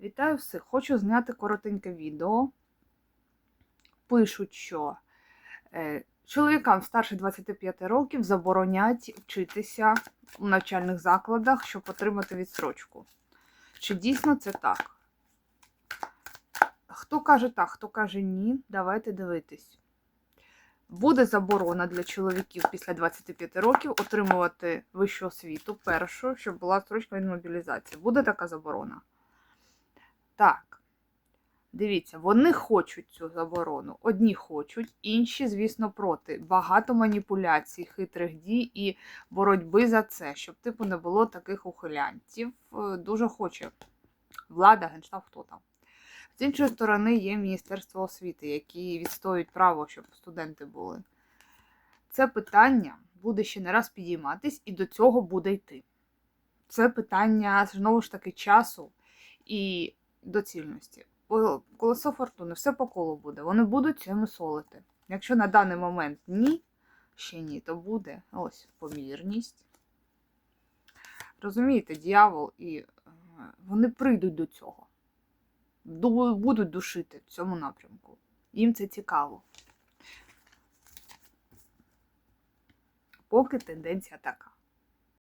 Вітаю всіх! Хочу зняти коротеньке відео. Пишуть, що е, чоловікам старше 25 років заборонять вчитися у навчальних закладах, щоб отримати відстрочку. Чи дійсно це так? Хто каже так, хто каже ні, давайте дивитись. Буде заборона для чоловіків після 25 років отримувати вищу освіту першу, щоб була строчка від мобілізації. Буде така заборона. Так, дивіться, вони хочуть цю заборону. Одні хочуть, інші, звісно, проти. Багато маніпуляцій, хитрих дій і боротьби за це, щоб типу не було таких ухилянців. Е, Дуже хоче влада, генштаб, хто там. З іншої сторони, є Міністерство освіти, які відстоюють право, щоб студенти були. Це питання буде ще не раз підійматись, і до цього буде йти. Це питання знову ж таки часу і доцільності. Колесо фортуни, все по колу буде. Вони будуть цьому солити. Якщо на даний момент ні, ще ні, то буде ось помірність. Розумієте, дьявол і е, вони прийдуть до цього. Будуть душити в цьому напрямку. Їм це цікаво. Поки тенденція така.